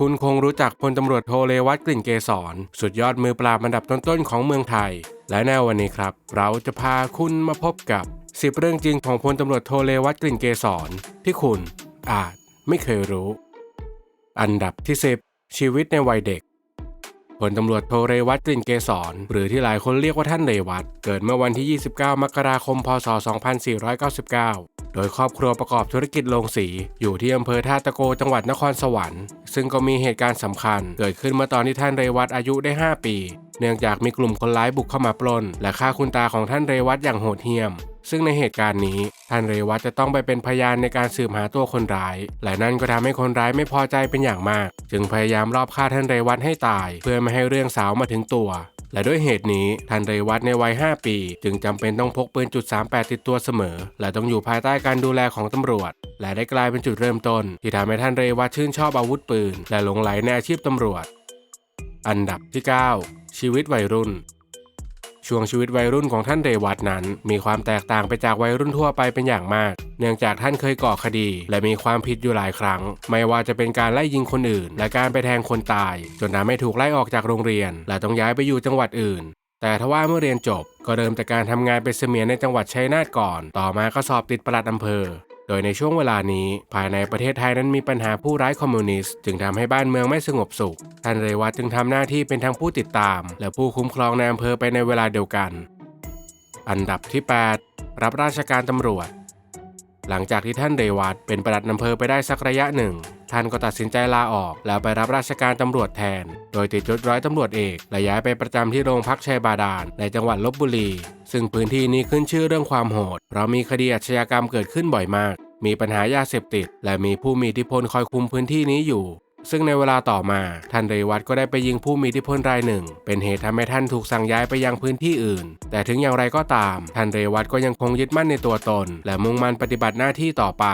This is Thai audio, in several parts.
คุณคงรู้จักพลตำรวจโทเลวัตกลิ่นเกษรสุดยอดมือปราบอันดับต้นๆของเมืองไทย และในวันนี้ครับ เราจะพาคุณมาพบกับ 10 เรื่องจริงของพลตำรวจโทเลวัตกลิ่นเกษรที่คุณอาจไม่เคยรู้ อันดับที่ 10 ชีวิตในวัยเด็ก พลตำรวจโทเรวัตกลิ่นเกษรหรือที่หลายคนเรียกว่าท่านเรวัตเกิดเมื่อวันที่ 29 มกราคม พศ 2499 โดยครอบครัวประกอบธุรกิจโรงสี อยู่ที่อำเภอท่าตะโกจังหวัดนครสวรรค์ ซึ่งก็มีเหตุการณ์สำคัญ เกิดขึ้นเมื่อตอนที่ท่านเรวัตอายุได้ 5 ปี เนื่องจากมีกลุ่มคนร้ายบุกเข้ามาปล้น และฆ่าคุณตาของท่านเรวัตอย่างโหดเหี้ยม ซึ่งในเหตุการณ์นี้ท่านเรวัตจะต้องไปเป็นพยานในการสืบหาตัวคนร้าย และนั่นก็ทำให้คนร้ายไม่พอใจเป็นอย่างมาก จึงพยายามรอบฆ่าท่านเรวัตให้ตาย เพื่อไม่ให้เรื่องสาวมาถึงตัว และด้วยเหตุนี้ท่านเรวัตในวัย 5 ปี จึงจำเป็นต้องพกปืนจุด38 ติดตัวเสมอ และต้องอยู่ภายใต้การดูแลของตำรวจ และได้กลายเป็นจุดเริ่มต้น ที่ทำให้ท่านเรวัตชื่นชอบอาวุธปืน และหลงไหลในอาชีพตำรวจ อันดับที่ 9 ชีวิตวัยรุ่น ช่วงชีวิตวัยรุ่นของท่านเรวัตนั้น มีความแตกต่างไปจากวัยรุ่นทั่วไปเป็นอย่างมาก เนื่องจากท่านเคยก่อคดี และมีความผิดอยู่หลายครั้ง ไม่ว่าจะเป็นการไล่ยิงคนอื่น และการไปแทงคนตาย จนทำให้ถูกไล่ออกจากโรงเรียน และต้องย้ายไปอยู่จังหวัดอื่นแต่ทว่าเมื่อเรียนจบก็เริ่มจากการทำงานเป็นเสมียนในจังหวัดชัยนาทก่อน ต่อมาก็สอบติดปลัดอำเภอ โดยในช่วงเวลานี้ ภายในประเทศไทยนั้นมีปัญหาผู้ร้ายคอมมิวนิสต์จึงทำให้บ้านเมืองไม่สงบสุข ท่านเรวัตจึงทำหน้าที่เป็นทั้งผู้ติดตาม และผู้คุ้มครองในอำเภอไปในเวลาเดียวกัน อันดับที่ 8 รับราชการตำรวจ หลังจากที่ท่านเรวัตเป็นปลัดอำเภอไปได้สักระยะหนึ่ง ท่านก็ตัดสินใจลาออก แล้วไปรับราชการตำรวจแทน โดยติดยศร้อยตำรวจเอกและย้ายไปประจำที่โรงพักชัยบาดาลในจังหวัดลบบุรี ซึ่งพื้นที่นี้ขึ้นชื่อเรื่องความโหด เพราะมีคดีอาชญากรรมเกิดขึ้นบ่อยมาก มีปัญหายาเสพติด และมีผู้มีอิทธิพลคอยคุมพื้นที่นี้อยู่ ซึ่งในเวลาต่อมาท่านเรวัตก็ได้ไปยิงผู้มีอิทธิพลรายหนึ่ง เป็นเหตุทำให้ท่านถูกสั่งย้ายไปยังพื้นที่อื่น แต่ถึงอย่างไรก็ตาม ท่านเรวัตก็ยังคงยึดมั่นในตัวตน และมุ่งมั่นปฏิบัติหน้าที่ต่อไป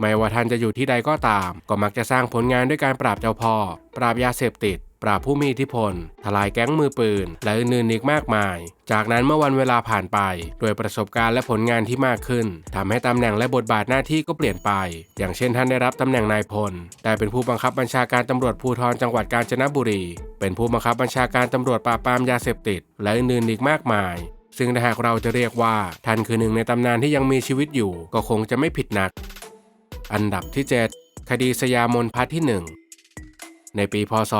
ไม่ว่าท่านจะอยู่ที่ใดก็ตาม ก็มักจะสร้างผลงานด้วยการปราบเจ้าพ่อ ปราบยาเสพติด ปราบผู้มีอิทธิพล ทลายแก๊งมือปืน และอื่นๆอีกมากมาย จากนั้นเมื่อวันเวลาผ่านไป โดยประสบการณ์และผลงานที่มากขึ้นทำให้ตำแหน่งและบทบาทหน้าที่ก็เปลี่ยนไป อย่างเช่นท่านได้รับตำแหน่งนายพลได้เป็นผู้บังคับบัญชาการตำรวจภูธรจังหวัดกาญจนบุรี เป็นผู้บังคับบัญชาการตำรวจปราบปรามยาเสพติด และอื่นๆอีกมากมายซึ่งถ้าหากเราจะเรียกว่าท่านคือหนึ่งในตำนานที่ยังมีชีวิตอยู่ ก็คงจะไม่ผิดนัก อันดับที่ 7 คดีสยามนพัทที่ 1 ในปีพศ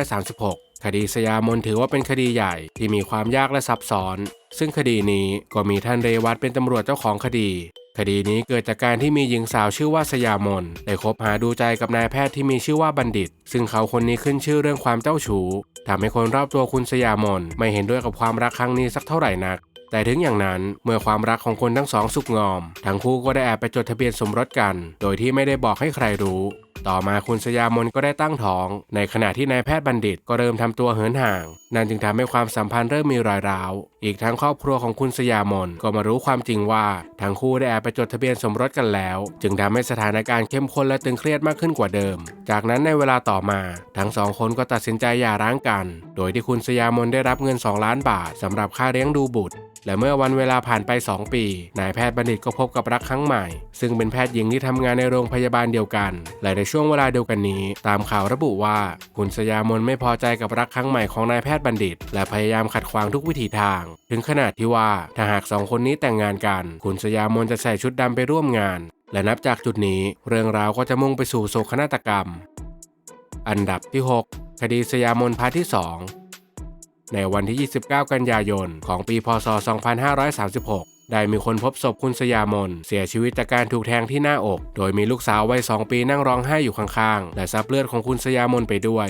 2536 คดีสยามนถือว่าเป็นคดีใหญ่ที่มีความยากและซับซ้อน ซึ่งคดีนี้ก็มีท่านเรวัตเป็นตำรวจเจ้าของคดี คดีนี้เกิดจากการที่มีหญิงสาวชื่อว่าสยามนได้คบหาดูใจกับนายแพทย์ที่มีชื่อว่าบัณฑิต ซึ่งเขาคนนี้ขึ้นชื่อเรื่องความเจ้าชู้ทำให้คนรอบตัวคุณสยามนไม่เห็นด้วยกับความรักครั้งนี้สักเท่าไหร่นักแต่ถึงอย่างนั้นเมื่อความรักของคนทั้งสองสุกงอม ทั้งคู่ก็ได้แอบไปจดทะเบียนสมรสกัน โดยที่ไม่ได้บอกให้ใครรู้ ต่อมาคุณสยามนก็ได้ตั้งท้อง ในขณะที่นายแพทย์บัณฑิตก็เริ่มทำตัวเหินห่าง นั่นจึงทำให้ความสัมพันธ์เริ่มมีรอยร้าว อีกทั้งครอบครัวของคุณสยามนก็มารู้ความจริงว่าทั้งคู่ได้แอบไปจดทะเบียนสมรสกันแล้ว จึงทำให้สถานการณ์เข้มข้นและตึงเครียดมากขึ้นกว่าเดิม จากนั้นในเวลาต่อมา ทั้งสองคนก็ตัดสินใจหย่าร้างกัน โดยที่คุณสยามนได้รับเงิน 2 ล้านบาทสำหรับค่าเลี้ยงดูบุตร และเมื่อวันเวลาผ่านไป 2 ปี นายแพทย์บัณฑิตก็พบกับรักครั้งใหม่ ซึ่งเป็นแพทย์หญิงที่ทำงานในโรงพยาบาลเดียวกัน และในช่วงเวลาเดียวกันนี้ ตามข่าวระบุว่า คุณสยามนไม่พอใจกับรักครั้งใหม่ของนายแพทย์บัณฑิต และพยายามขัดขวางทุกวิถีทาง ถึงขนาดที่ว่าถ้าหากสองคนนี้แต่งงานกัน คุณสยามนจะใส่ชุดดำไปร่วมงาน และนับจากจุดนี้ เรื่องราวก็จะมุ่งไปสู่โศกนาฏกรรม อันดับที่ 6 คดีสยามนพาร์ทที่ 2 ในวันที่ 29 กันยายน ของปีพศ 2536ได้มีคนพบศพคุณสยามน เสียชีวิตจากการถูกแทงที่หน้าอก โดยมีลูกสาววัย 2 ปีนั่งร้องไห้อยู่ข้างๆ และซับเลือดของคุณสยามนไปด้วย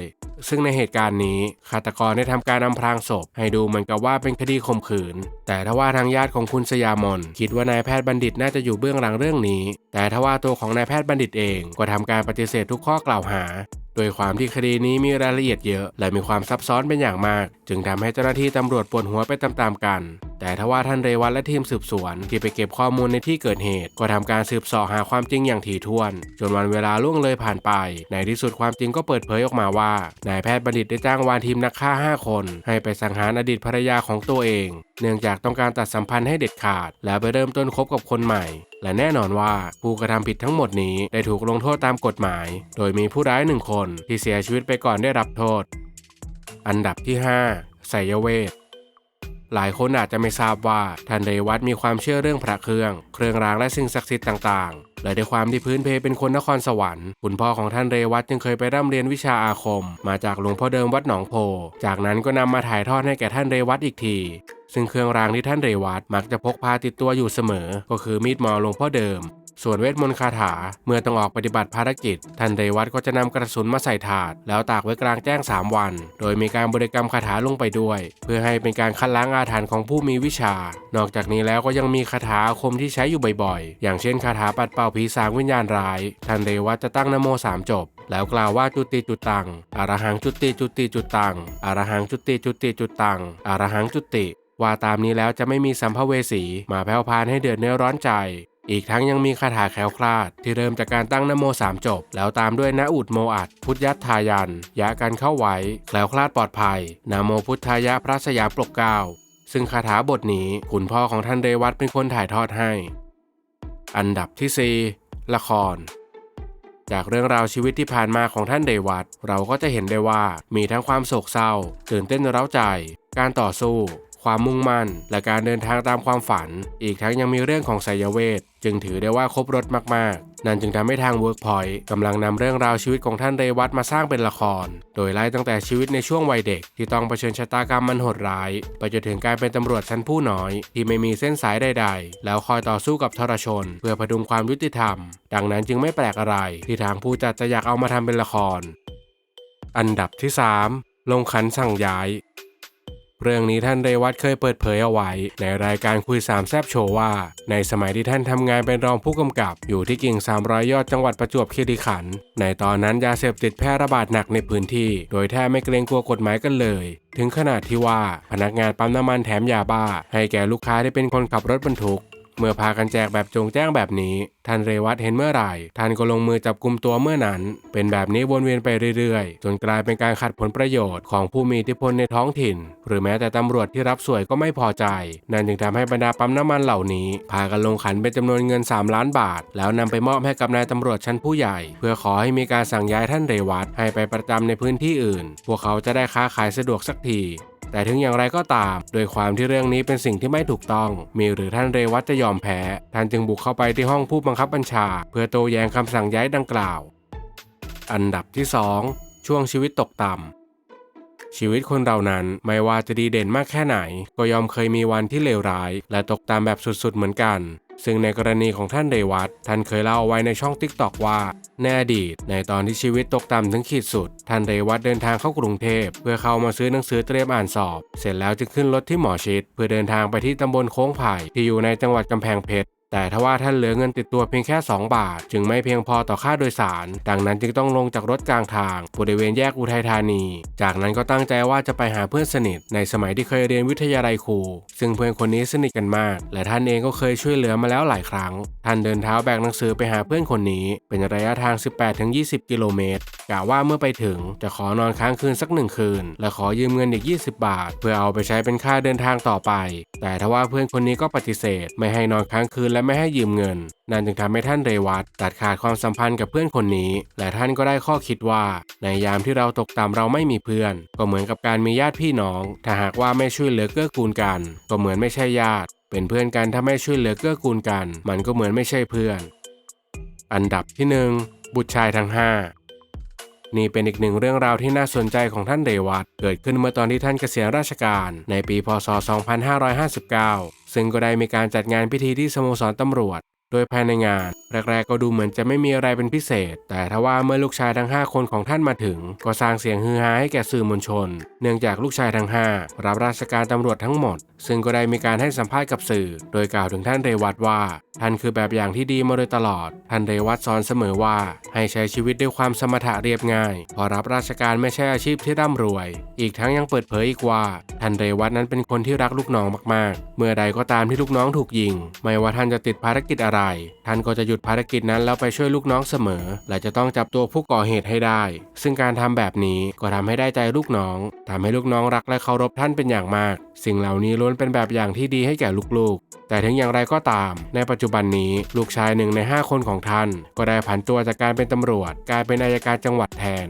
ซึ่งในเหตุการณ์นี้ฆาตกรได้ทำการอำพรางศพ ให้ดูเหมือนกับว่าเป็นคดีข่มขืน แต่ทว่าทางญาติของคุณสยามน คิดว่านายแพทย์บัณฑิตน่าจะอยู่เบื้องหลังเรื่องนี้ แต่ทว่าตัวของนายแพทย์บัณฑิตเองก็ทำการปฏิเสธทุกข้อกล่าวหา โดยความที่คดีนี้มีรายละเอียดเยอะ และมีความซับซ้อนเป็นอย่างมาก จึงทำให้เจ้าหน้าที่ตำรวจปวดหัวไปตามๆกัน แต่ทว่าท่านเรวัตและทีมสืบสวน ที่ไปเก็บข้อมูลในที่เกิดเหตุ ก็ทำการสืบสาะหาความจริงอย่างถี่ถ้วน จนวันเวลาล่วงเลยผ่านไป ในที่สุดความจริงก็เปิดเผยออกมาว่านายแพทย์บัณฑิตได้จ้างวานทีมนักฆ่า 5 คน ให้ไปสังหารอดีตภรรยาของตัวเอง เนื่องจากต้องการตัดสัมพันธ์ให้เด็ดขาด แล้วไปเริ่มต้นคบกับคนใหม่ และแน่นอนว่าผู้กระทำผิดทั้งหมดนี้ได้ถูกลงโทษตามกฎหมาย โดยมีผู้ร้ายหนึ่งคนที่เสียชีวิตไปก่อนได้รับโทษ อันดับที่ 5ไสยเวทหลายคนอาจจะไม่ทราบว่าท่านเรวัตมีความเชื่อเรื่องพระเครื่อง เครื่องรางและสิ่งศักดิ์สิทธิ์ต่าง และด้วยความที่พื้นเพเป็นคนนครสวรรค์คุณพ่อของท่านเรวัตจึงเคยไปร่ำเรียนวิชาอาคม มาจากหลวงพ่อเดิมวัดหนองโพ จากนั้นก็นำมาถ่ายทอดให้แก่ท่านเรวัตอีกทีซึ่งเครื่องรางที่ท่านเรวัตมักจะพกพาติดตัวอยู่เสมอ ก็คือมีดหมอหลวงพ่อเดิม ส่วนเวทมนต์คาถา เมื่อต้องออกปฏิบัติภารกิจ ท่านเรวัตก็จะนำกระสุนมาใส่ถาด แล้วตากไว้กลางแจ้ง 3 วัน โดยมีการบริกรรมคาถาลงไปด้วย เพื่อให้เป็นการคัดล้างอาถรรพ์ของผู้มีวิชา นอกจากนี้แล้วก็ยังมีคาถาคมที่ใช้อยู่บ่อยๆ อย่างเช่นคาถาปัดเป่าผีสางวิญญาณร้าย ท่านเรวัตจะตั้งนโมสามจบแล้วกล่าวว่าจุติจุตังอารหังจุติจุติจุตังอารหังจุติจุติจุตังอารหังจุติ ว่าตามนี้แล้วจะไม่มีสัมภเวสี มาแผ่วพานให้เดือดเนื้อร้อนใจ อีกทั้งยังมีคาถาแคล้วคลาด ที่เริ่มจากการตั้งนโมสามจบ แล้วตามด้วยนะอุดโมอัดพุทธยัตทายัน ยะกันเข้าไว้ แคล้วคลาดปลอดภัยนโมพุทธายะพระสยามปลกเกล้าซึ่งคาถาบทนี้คุณพ่อของท่านเรวัตเป็นคนถ่ายทอดให้ อันดับที่4ละคร จากเรื่องราวชีวิตที่ผ่านมาของท่านเรวัตเราก็จะเห็นได้ว่ามีทั้งความโศกเศร้า ตื่นเต้นเร้าใจ การต่อสู้ ความมุ่งมั่น และการเดินทางตามความฝัน อีกทั้งยังมีเรื่องของไสยเวท จึงถือได้ว่าครบรถมาก ๆ นั่นจึงทำให้ทาง Workpoint กำลังนำเรื่องราวชีวิตของท่านเรวัตมาสร้างเป็นละคร โดยไล่ตั้งแต่ชีวิตในช่วงวัยเด็ก ที่ต้องเผชิญชะตากรรมมันโหดร้าย ไปจนถึงการเป็นตำรวจชั้นผู้น้อย ที่ไม่มีเส้นสายใด ๆ แล้วคอยต่อสู้กับทรชน เพื่อพดุงความยุติธรรม ดังนั้นจึงไม่แปลกอะไร ที่ทางผู้จัดจะอยากเอามาทำเป็นละคร อันดับที่ 3 ลงขันสั่งย้าย เรื่องนี้ท่านเรวัตเคยเปิดเผยเอาไว้ ในรายการคุยสามแซบโชว์ว่า ในสมัยที่ท่านทำงานเป็นรองผู้กำกับ อยู่ที่กิ่ง300ยอดจังหวัดประจวบคีรีขันธ์ในตอนนั้นยาเสพติดแพร่ระบาดหนักในพื้นที่ โดยแทบไม่เกรงกลัวกฎหมายกันเลย ถึงขนาดที่ว่าพนักงานปั๊มน้ำมันแถมยาบ้า ให้แก่ลูกค้าที่เป็นคนขับรถบรรทุก เมื่อพากันแจกแบบจงแจ้งแบบนี้ ท่านเรวัตเห็นเมื่อไหร่ ท่านก็ลงมือจับกลุ่มตัวเมื่อนั้น เป็นแบบนี้วนเวียนไปเรื่อยๆ จนกลายเป็นการขัดผลประโยชน์ของผู้มีอิทธิพลในท้องถิ่น หรือแม้แต่ตำรวจที่รับสวยก็ไม่พอใจ นั่นจึงทำให้บรรดาปั๊มน้ำมันเหล่านี้ พากันลงขันเป็นจำนวนเงิน 3 ล้านบาท แล้วนำไปมอบให้กับนายตำรวจชั้นผู้ใหญ่ เพื่อขอให้มีการสั่งย้ายท่านเรวัตให้ไปประจำในพื้นที่อื่น พวกเขาจะได้ค้าขายสะดวกสักที แต่ถึงอย่างไรก็ตาม โดยความที่เรื่องนี้เป็นสิ่งที่ไม่ถูกต้อง มีหรือท่านเรวัตจะยอมแพ้ ท่านจึงบุกเข้าไปที่ห้องผู้บังคับบัญชา เพื่อโต้แย้งคำสั่งย้ายดังกล่าว อันดับที่ 2 ช่วงชีวิตตกต่ำชีวิตคนเรานั้นไม่ว่าจะดีเด่นมากแค่ไหน ก็ยอมเคยมีวันที่เลวร้าย และตกต่ำแบบสุดๆเหมือนกัน ซึ่งในกรณีของท่านเรวัตท่านเคยเล่าเอาไว้ในช่องติ๊กตอกว่าในอดีต ในตอนที่ชีวิตตกต่ำถึงขีดสุด ท่านเรวัตเดินทางเข้ากรุงเทพ เพื่อเข้ามาซื้อหนังสือเตรียมอ่านสอบ เสร็จแล้วจึงขึ้นรถที่หมอชิด เพื่อเดินทางไปที่ตำบลโค้งไผ่ที่อยู่ในจังหวัดกำแพงเพชร แต่ทว่าท่านเหลือเงินติดตัวเพียงแค่ 2 บาท จึงไม่เพียงพอต่อค่าโดยสาร ดังนั้นจึงต้องลงจากรถกลางทางบริเวณแยกอุทัยธานี จากนั้นก็ตั้งใจว่าจะไปหาเพื่อนสนิท ในสมัยที่เคยเรียนวิทยาลัยครู ซึ่งเพื่อนคนนี้สนิทกันมาก และท่านเองก็เคยช่วยเหลือมาแล้วหลายครั้ง ท่านเดินเท้าแบกหนังสือไปหาเพื่อนคนนี้ เป็นระยะทาง 18-20 กิโลเมตรกะว่าเมื่อไปถึงจะขอนอนค้างคืนสักหนึ่งคืน และขอยืมเงินอีก 20 บาท เพื่อเอาไปใช้เป็นค่าเดินทางต่อไป แต่ทว่าเพื่อนคนนี้ก็ปฏิเสธ ไม่ให้นอนค้างคืนและไม่ให้ยืมเงิน นั่นจึงทำให้ท่านเรวัตตัดขาดความสัมพันธ์กับเพื่อนคนนี้ และท่านก็ได้ข้อคิดว่า ในยามที่เราตกต่ำเราไม่มีเพื่อน ก็เหมือนกับการมีญาติพี่น้อง ถ้าหากว่าไม่ช่วยเหลือเกื้อกูลกัน ก็เหมือนไม่ใช่ญาติ เป็นเพื่อนกันถ้าไม่ช่วยเหลือเกื้อกูลกัน มันก็เหมือนไม่ใช่เพื่อน อันดับที่หนึ่งบุตรชายทั้งห้า นี่เป็นอีกหนึ่งเรื่องราวที่น่าสนใจของท่านเรวัตเกิดขึ้นเมื่อตอนที่ท่านเกษียณราชการ ในปีพศ 2559 ซึ่งก็ได้มีการจัดงานพิธีที่สโมสรตำรวจ โดยภายในงาน แรกๆก็ดูเหมือนจะไม่มีอะไรเป็นพิเศษ แต่ทว่าเมื่อลูกชายทั้ง 5 คนของท่านมาถึง ก็สร้างเสียงฮือฮาให้แก่สื่อมวลชน เนื่องจากลูกชายทั้ง 5 รับราชการตำรวจทั้งหมด ซึ่งก็ได้มีการให้สัมภาษณ์กับสื่อ โดยกล่าวถึงท่านเรวัตว่า ท่านคือแบบอย่างที่ดีมาโดยตลอด ท่านเรวัตสอนเสมอว่า ให้ใช้ชีวิตด้วยความสมถะเรียบง่ายเพอรับราชการไม่ใช่อาชีพที่ร่ำรวย อีกทั้งยังเปิดเผยอีกว่า ท่านเรวัตนั้นเป็นคนที่รักลูกน้องมากๆ เมื่อใดก็ตามที่ลูกน้องถูกยิง ไม่ว่าท่านจะติดภารกิจอะไรไร ท่านก็จะหยุดภารกิจนั้นแล้วไปช่วยลูกน้องเสมอ และจะต้องจับตัวผู้ก่อเหตุให้ได้ ซึ่งการทำแบบนี้ก็ทำให้ได้ใจลูกน้องทำให้ลูกน้องรักและเคารพท่านเป็นอย่างมาก สิ่งเหล่านี้ล้วนเป็นแบบอย่างที่ดีให้แก่ลูกๆ แต่ถึงอย่างไรก็ตาม ในปัจจุบันนี้ลูกชายหนึ่งใน 5 คนของท่าน ก็ได้ผันตัวจากการเป็นตำรวจกลายเป็นอายการจังหวัดแทน